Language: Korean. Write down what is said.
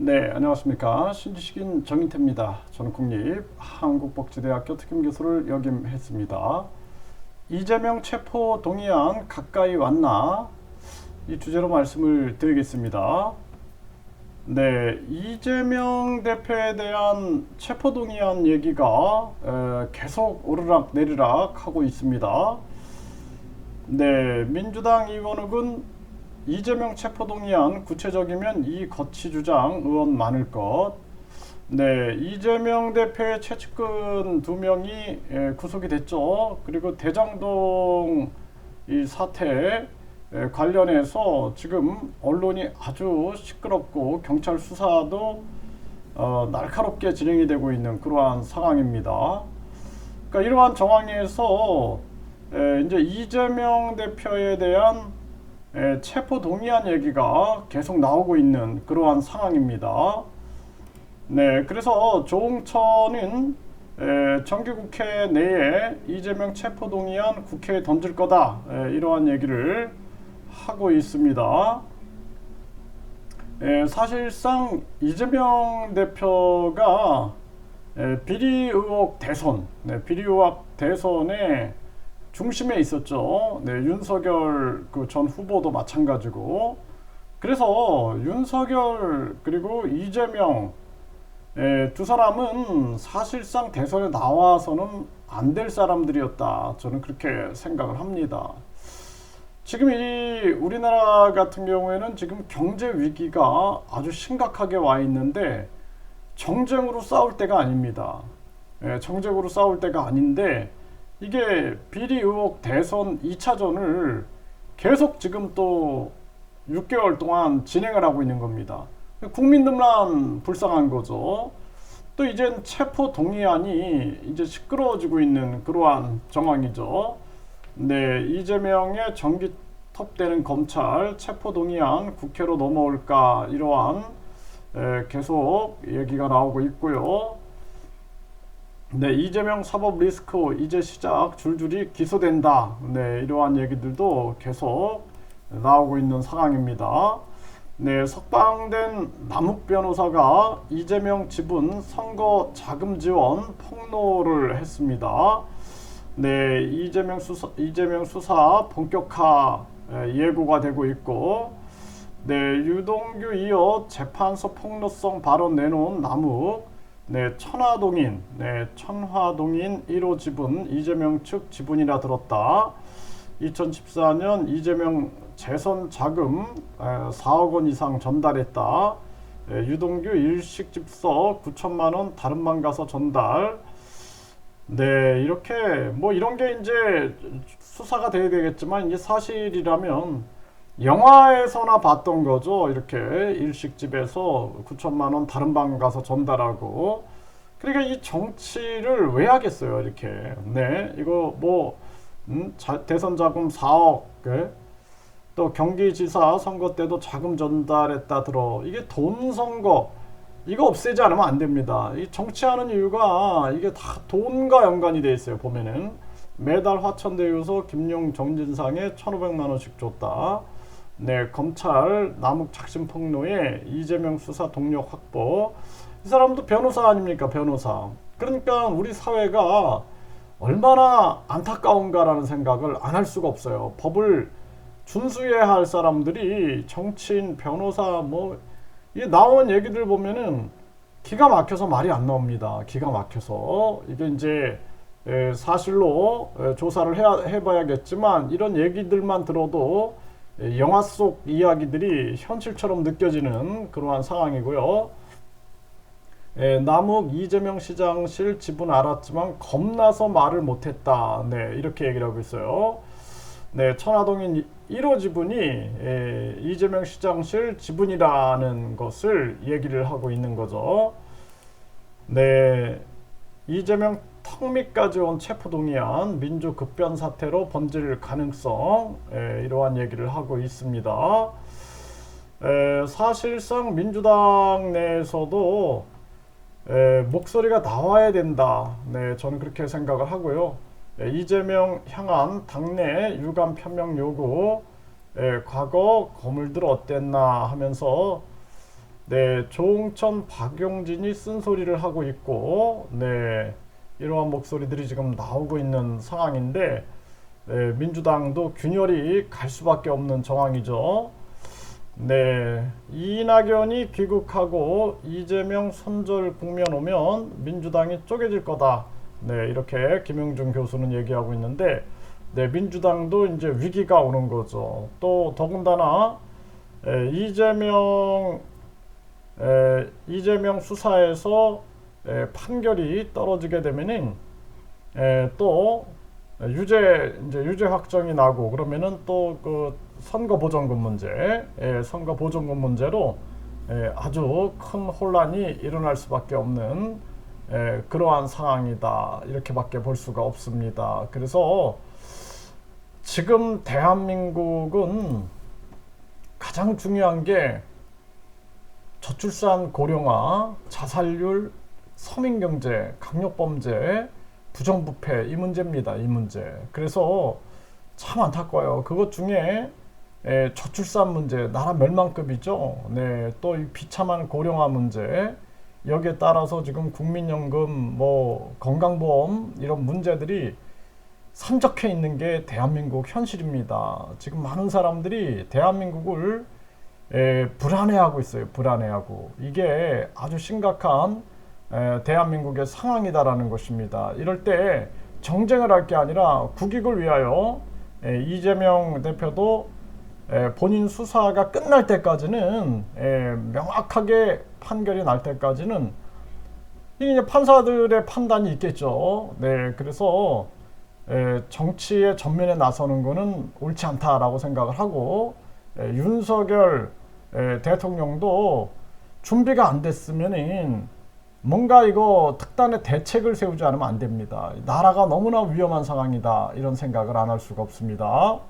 네, 안녕하십니까. 신지식인 정인태입니다. 저는 국립 한국복지대학교 특임교수를 역임했습니다. 이재명 체포 동의안 가까이 왔나? 이 주제로 말씀을 드리겠습니다. 네, 이재명 대표에 대한 체포 동의안 얘기가 에, 계속 오르락 내리락 하고 있습니다. 네, 민주당 의원욱은 이재명 체포동의안 구체적이면 이 거치 주장 의원 많을 것. 네, 이재명 대표의 최측근 두 명이 예, 구속이 됐죠. 그리고 대장동 이 사태 에, 관련해서 지금 언론이 아주 시끄럽고 경찰 수사도 어, 날카롭게 진행이 되고 있는 그러한 상황입니다. 그러니까 이러한 정황에서 에, 이제 이재명 대표에 대한 에, 체포 동의안 얘기가 계속 나오고 있는 그러한 상황입니다. 네, 그래서 조홍천은 에, 정기국회 내에 이재명 체포 동의안 국회에 던질 거다 에, 이러한 얘기를 하고 있습니다. 에, 사실상 이재명 대표가 에, 비리 의혹 대선, 네, 비리 의혹 대선에 중심에 있었죠. 네, 윤석열 그 전 후보도 마찬가지고. 그래서 윤석열 그리고 이재명 예, 두 사람은 사실상 대선에 나와서는 안 될 사람들이었다. 저는 그렇게 생각을 합니다. 지금 이 우리나라 같은 경우에는 지금 경제 위기가 아주 심각하게 와 있는데 정쟁으로 싸울 때가 아닙니다. 예, 정쟁으로 싸울 때가 아닌데 이게 비리 의혹 대선 2차전을 계속 지금 또 6개월 동안 진행을 하고 있는 겁니다. 국민들만 불쌍한 거죠. 또 이젠 체포 동의안이 이제 시끄러워지고 있는 그러한 정황이죠. 네, 이재명의 전기 톱되는 검찰 체포 동의안 국회로 넘어올까 이러한 에, 계속 얘기가 나오고 있고요. 네, 이재명 사법 리스크 이제 시작 줄줄이 기소된다. 네, 이러한 얘기들도 계속 나오고 있는 상황입니다. 네, 석방된 남욱 변호사가 이재명 지분 선거 자금 지원 폭로를 했습니다. 네, 이재명 수사, 이재명 수사 본격화 예고가 되고 있고, 네, 유동규 이어 재판소 폭로성 발언 내놓은 남욱, 네, 천화동인, 네, 천화동인 1호 지분 이재명 측 지분이라 들었다. 2014년 이재명 재선 자금 4억 원 이상 전달했다. 유동규 일식 집서 9천만 원 다른 방 가서 전달. 네, 이렇게 뭐 이런 게 이제 수사가 돼야 되겠지만 이게 사실이라면 영화에서나 봤던 거죠. 이렇게 일식집에서 9천만 원 다른 방 가서 전달하고. 그러니까 이 정치를 왜 하겠어요, 이렇게. 네, 이거 뭐 음, 자, 대선 자금 4억, 그? 또 경기지사 선거 때도 자금 전달했다 들어. 이게 돈 선거 이거 없애지 않으면 안 됩니다. 이 정치하는 이유가 이게 다 돈과 연관이 돼 있어요. 보면은 매달 화천대유소 김용 정진상에 1,500만 원씩 줬다. 네, 검찰 남욱 착심 폭로에 이재명 수사 동력 확보. 이 사람도 변호사 아닙니까? 변호사. 그러니까 우리 사회가 얼마나 안타까운가라는 생각을 안 할 수가 없어요. 법을 준수해야 할 사람들이 정치인, 변호사 뭐 이게 나온 얘기들 보면은 기가 막혀서 말이 안 나옵니다. 기가 막혀서 이게 이제 사실로 조사를 해, 해봐야겠지만 이런 얘기들만 들어도 영화 속 이야기들이 현실처럼 느껴지는 그러한 상황이고요. 예, 남욱 이재명 시장실 지분 알았지만 겁나서 말을 못했다. 네, 이렇게 얘기를 하고 있어요. 네, 천화동인 1호 지분이 예, 이재명 시장실 지분이라는 것을 얘기를 하고 있는 거죠. 네, 이재명 턱 밑까지 온 체포동의안 민주 급변 사태로 번질 가능성 에, 이러한 얘기를 하고 있습니다. 에, 사실상 민주당 내에서도 에, 목소리가 나와야 된다. 네, 저는 그렇게 생각을 하고요. 에, 이재명 향한 당내 유감 표명 요구 에, 과거 거물들 어땠나 하면서 네, 조홍천, 박용진이 쓴소리를 하고 있고, 네, 이러한 목소리들이 지금 나오고 있는 상황인데, 네, 민주당도 균열이 갈 수밖에 없는 정황이죠. 네, 이낙연이 귀국하고 이재명 선절 국면 오면 민주당이 쪼개질 거다. 네, 이렇게 김영준 교수는 얘기하고 있는데, 네, 민주당도 이제 위기가 오는 거죠. 또 더군다나 에, 이재명 에, 이재명 수사에서 에, 판결이 떨어지게 되면은 에, 또 유죄 이제 유죄 확정이 나고 그러면은 또 그 선거 보전금 문제, 에, 선거 보전금 문제로 에, 아주 큰 혼란이 일어날 수밖에 없는 에, 그러한 상황이다 이렇게밖에 볼 수가 없습니다. 그래서 지금 대한민국은 가장 중요한 게 저출산 고령화, 자살률, 서민경제, 강력범죄, 부정부패 이 문제입니다. 이 문제. 그래서 참 안타까워요. 그것 중에 에, 저출산 문제, 나라 멸망급이죠. 네, 또 이 비참한 고령화 문제, 여기에 따라서 지금 국민연금, 뭐 건강보험 이런 문제들이 산적해 있는 게 대한민국 현실입니다. 지금 많은 사람들이 대한민국을 에, 불안해하고 있어요. 불안해하고 이게 아주 심각한 에, 대한민국의 상황이다라는 것입니다. 이럴 때 정쟁을 할 게 아니라 국익을 위하여 에, 이재명 대표도 에, 본인 수사가 끝날 때까지는 에, 명확하게 판결이 날 때까지는 이제 판사들의 판단이 있겠죠. 네, 그래서 에, 정치의 전면에 나서는 것은 옳지 않다라고 생각을 하고 에, 윤석열 에, 대통령도 준비가 안 됐으면은 뭔가 이거 특단의 대책을 세우지 않으면 안 됩니다. 나라가 너무나 위험한 상황이다 이런 생각을 안 할 수가 없습니다.